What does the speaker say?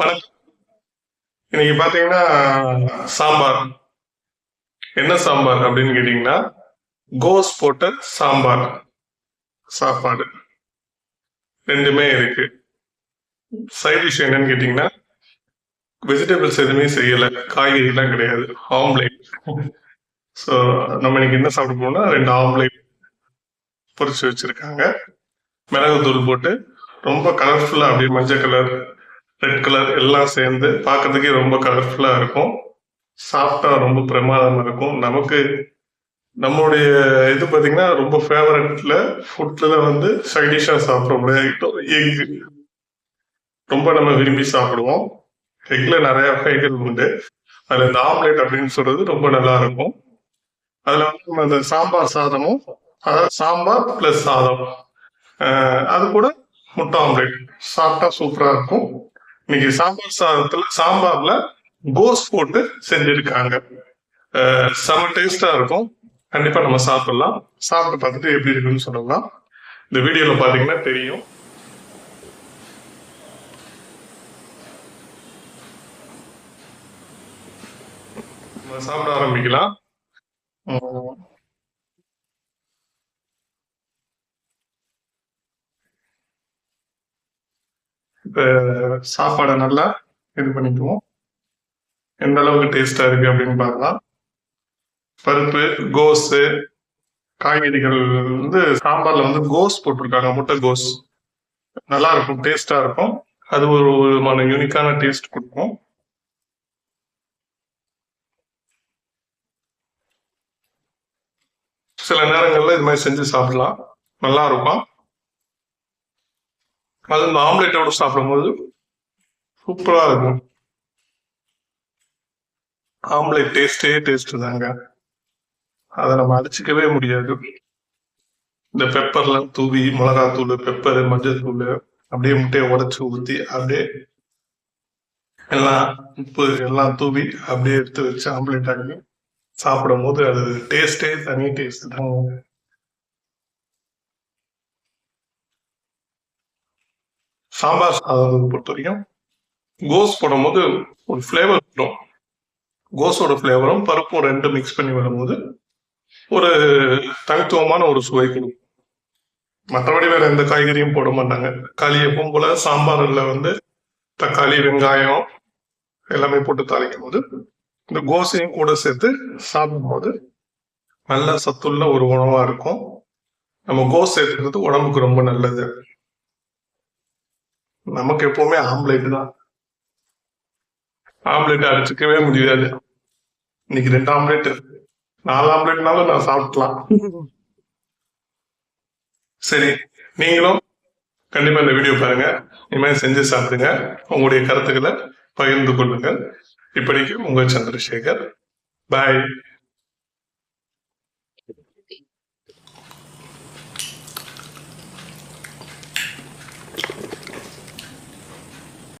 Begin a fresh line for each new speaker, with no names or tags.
வணக்கம் இன்னைக்கு பாத்தீங்கன்னா சாம்பார். என்ன சாம்பார் அப்படின்னு கேட்டீங்கன்னா கோஸ் போட்ட சாம்பார். சாப்பாடு. ரெண்டுமே இருக்கு. சைட் டிஷ் என்னன்னு கேட்டீங்கன்னா வெஜிடபிள்ஸ் எதுவுமே செய்யல. காய்கறிலாம் கிடையாது. ஆம்லேட் ஸோ நம்ம இன்னைக்கு என்ன சாப்பிட போனோம்னா ரெண்டு ஆம்லேட் பொரிச்சு வச்சிருக்காங்க. மிளகுத்தூள் போட்டு ரொம்ப கலர்ஃபுல்லா அப்படியே மஞ்சள் கலர் ரெட் கலர் எல்லாம் சேர்ந்து பார்க்கறதுக்கே ரொம்ப கலர்ஃபுல்லாக இருக்கும். சாஃப்டாக ரொம்ப பிரமாதமாக இருக்கும். நமக்கு நம்மளுடைய இது பார்த்தீங்கன்னா ரொம்ப ஃபேவரட்ல ஃபுட்டில் வந்து சைடிஷா சாப்பிட முடியாது எக் ரொம்ப நம்ம விரும்பி சாப்பிடுவோம். எக்ல நிறைய வகைகள் உண்டு. அதில் இந்த ஆம்லேட் அப்படின்னு சொல்றது ரொம்ப நல்லா இருக்கும். அதில் வந்து நம்ம அந்த சாம்பார் சாதமும் அதாவது சாம்பார் பிளஸ் சாதம். அது கூட முட்டை ஆம்லேட் சாப்பிட்டா சூப்பராக இருக்கும். இன்னைக்கு சாம்பார் சாதத்துல சாம்பார்ல கோஸ் போட்டு செஞ்சிருக்காங்க. செம டேஸ்டா இருக்கும். கண்டிப்பா நம்ம சாப்பிடலாம். சாப்பிட்டு பார்த்துட்டு எப்படி இருக்குன்னு சொல்லலாம். இந்த வீடியோல பாத்தீங்கன்னா தெரியும். சாப்பிட ஆரம்பிக்கலாம். சாப்பாடை நல்லா இது பண்ணிக்குவோம். எந்த அளவுக்கு டேஸ்டா இருக்கு அப்படின்னு பார்க்கலாம். பருப்பு கோஸு காய்கறிகள் வந்து சாம்பார்ல வந்து கோஸ் போட்டிருக்காங்க முட்டை கோஸ். நல்லா இருக்கும் டேஸ்டா இருக்கும். அது ஒரு விதமான யூனிக்கான டேஸ்ட் கொடுக்கும். சில நேரங்கள்ல இது மாதிரி செஞ்சு சாப்பிடலாம். நல்லா இருக்கும். அது இந்த ஆம்லேட்டோட சாப்பிடும்போது சூப்பரா இருக்கும். ஆம்லேட் டேஸ்டே டேஸ்ட் தாங்க. அதை நம்ம அடிச்சுக்கவே முடியாது. இந்த பெப்பர்லாம் தூவி மிளகாத்தூள் பெப்பர் மஞ்சள் தூள் அப்படியே முட்டையை உடச்சி ஊத்தி அப்படியே எல்லாம் உப்பு எல்லாம் தூவி அப்படியே எடுத்து வச்சு ஆம்லேட் ஆகி சாப்பிடும் போது அது டேஸ்டே தனி டேஸ்ட் தாங்க. சாம்பார் சாதம் பொறுத்த வரைக்கும் கோஸ் போடும்போது ஒரு ஃப்ளேவர் வரும் கோஸோட ஃப்ளேவரும் பருப்பும் ரெண்டும் மிக்ஸ் பண்ணி வரும்போது ஒரு தனித்துவமான ஒரு சுவை கொடுக்கும். மற்றபடி வேற எந்த காய்கறியும் போட மாட்டாங்க. களி எப்பவும் போல சாம்பாரில் வந்து தக்காளி வெங்காயம் எல்லாமே போட்டு தாளிக்கும் போது இந்த கோசையும் கூட சேர்த்து சாப்பிடும்போது நல்ல சத்துள்ள ஒரு உணவா இருக்கும். நம்ம கோஸ் சேர்த்துக்கிறது உடம்புக்கு ரொம்ப நல்லது. நமக்கு எப்பவுமே ஆம்லேட் தான். ஆம்லேட் அடிச்சுக்கவே முடியாது. இன்னைக்கு ரெண்டு ஆம்லேட் நாலு ஆம்லேட்னாலும் நான் சாப்பிடலாம். சரி நீங்களும் கண்டிப்பா இந்த வீடியோ பாருங்க. இனிமேல் செஞ்சு சாப்பிடுங்க. உங்களுடைய கருத்துக்களை பகிர்ந்து கொள்ளுங்கள். இப்படிக்கு உங்க சந்திரசேகர். பாய்